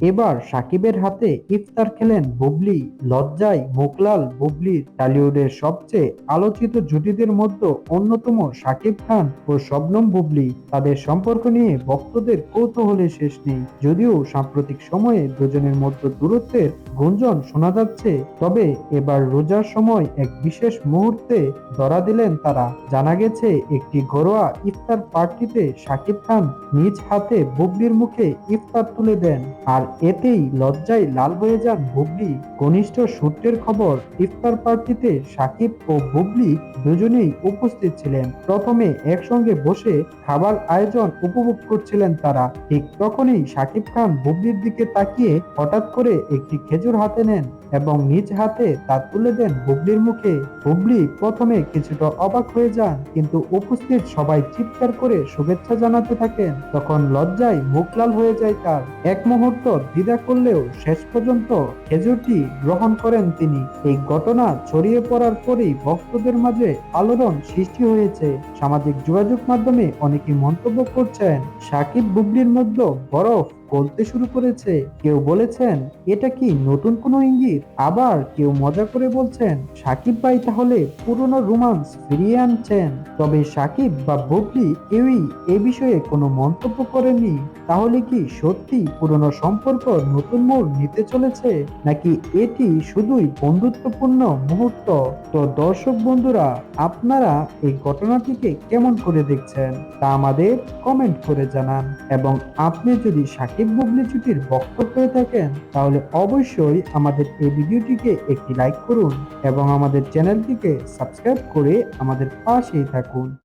এবার সাকিবের হাতে ইফতার খেলেন বুবলি, লজ্জায় মুখলাল বুবলির টলিউডের সবচেয়ে আলোচিত জুটিদের মধ্যে অন্যতম সাকিব খান ও শবনম বুবলি। তাদের সম্পর্ক নিয়ে ভক্তদের কৌতূহলের শেষ নেই। যদিও সাম্প্রতিক সময়ে দুজনের মধ্যে দূরত্বের গুঞ্জন শোনা যাচ্ছে, তবে এবার রোজার সময় এক বিশেষ মুহূর্তে ধরা দিলেন তারা। জানা গেছে, একটি ঘরোয়া ইফতার পার্টিতে সাকিব খান নিজ হাতে বুবলির মুখে ইফতার তুলে দেন। আর এতেই লজ্জায় লাল হয়ে যান বুবলি। ঘনিষ্ঠ সূত্রের খবর, ইফতার পার্টিতে সাকিব ও বুবলি দুজনেই উপস্থিত ছিলেন। প্রথমে একসঙ্গে বসে খাবার আয়োজন উপভোগ করছিলেন তারা। ঠিক তখনই সাকিব খান বুবলির দিকে তাকিয়ে হঠাৎ করে একটি খেজুর হাতে নেন এবং নিজ হাতে তা তুলে দেন বুবলির মুখে। বুবলি প্রথমে কিছুটা অবাক হয়ে যান, কিন্তু উপস্থিত সবাই চিৎকার করে শুভেচ্ছা জানাতে থাকেন। তখন লজ্জায় মুখ লাল হয়ে যায় তার। এক মুহূর্ত দ্বিধা করলেও শেষ পর্যন্ত খেজুরটি গ্রহণ করেন তিনি। এই ঘটনা ছড়িয়ে পড়ার পরেই ভক্তদের মাঝে আলোড়ন সৃষ্টি হয়েছে। সামাজিক যোগাযোগ মাধ্যমে অনেকে মন্তব্য করছেন, সাকিব বুবলির মধ্যে বরফ গলতে শুরু করেছে। কেউ বলেছেন, এটা কি নতুন কোনো ইঙ্গিত? আবার কেউ মজা করে বলছেন, সাকিব ভাই তাহলে পুরনো রোমান্স ফিরিয়ে আনছেন। তবে সাকিব বা বুবলি কেউই এ বিষয়ে কোনো মন্তব্য করেনি তাহলে কি সত্যি পুরনো সম্পর্ক নতুন মোড় নিতে চলেছে? নাকি এটি শুধুই বন্ধুত্বপূর্ণ মুহূর্ত? তো দর্শক বন্ধুরা, আপনারা এই ঘটনাটিকে কেমন করে দেখছেন তা আমাদের কমেন্ট করে জানান। এবং আপনি যদি সাকিব বুবলি জুটির ভক্ত হয়ে থাকেন, তাহলে অবশ্যই আমাদের এই ভিডিওটিকে একটি লাইক করুন এবং আমাদের চ্যানেলটিকে সাবস্ক্রাইব করে আমাদের পাশেই থাকুন।